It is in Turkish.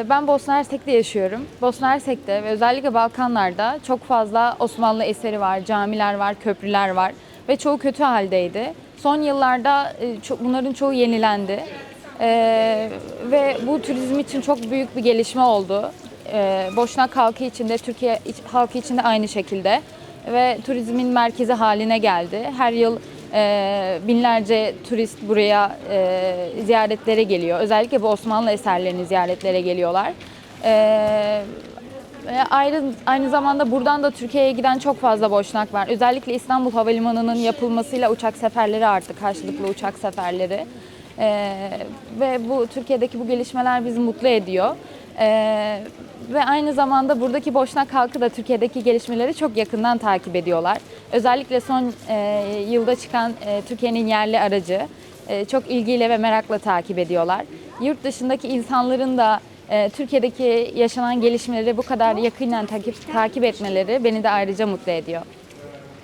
Ee, ben Bosna Hersek'te yaşıyorum. Bosna Hersek'te ve özellikle Balkanlarda çok fazla Osmanlı eseri var, camiler var, köprüler var ve çoğu kötü haldeydi. Son yıllarda e, bunların çoğu yenilendi. Ee, ve bu turizm için çok büyük bir gelişme oldu. Ee, Boşnak halkı için de Türkiye halkı için de aynı şekilde ve turizmin merkezi haline geldi. Her yıl e, binlerce turist buraya e, ziyaretlere geliyor. Özellikle bu Osmanlı eserlerini ziyaretlere geliyorlar. E, ve ayrı, aynı zamanda buradan da Türkiye'ye giden çok fazla boşnak var. Özellikle İstanbul Havalimanı'nın yapılmasıyla uçak seferleri arttı, karşılıklı uçak seferleri. E, ve bu Türkiye'deki bu gelişmeler bizi mutlu ediyor. E, ve aynı zamanda buradaki Boşnak halkı da Türkiye'deki gelişmeleri çok yakından takip ediyorlar. Özellikle son e, yılda çıkan e, Türkiye'nin yerli aracı e, çok ilgiyle ve merakla takip ediyorlar. Yurt dışındaki insanların da e, Türkiye'deki yaşanan gelişmeleri bu kadar yakından takip, takip etmeleri beni de ayrıca mutlu ediyor.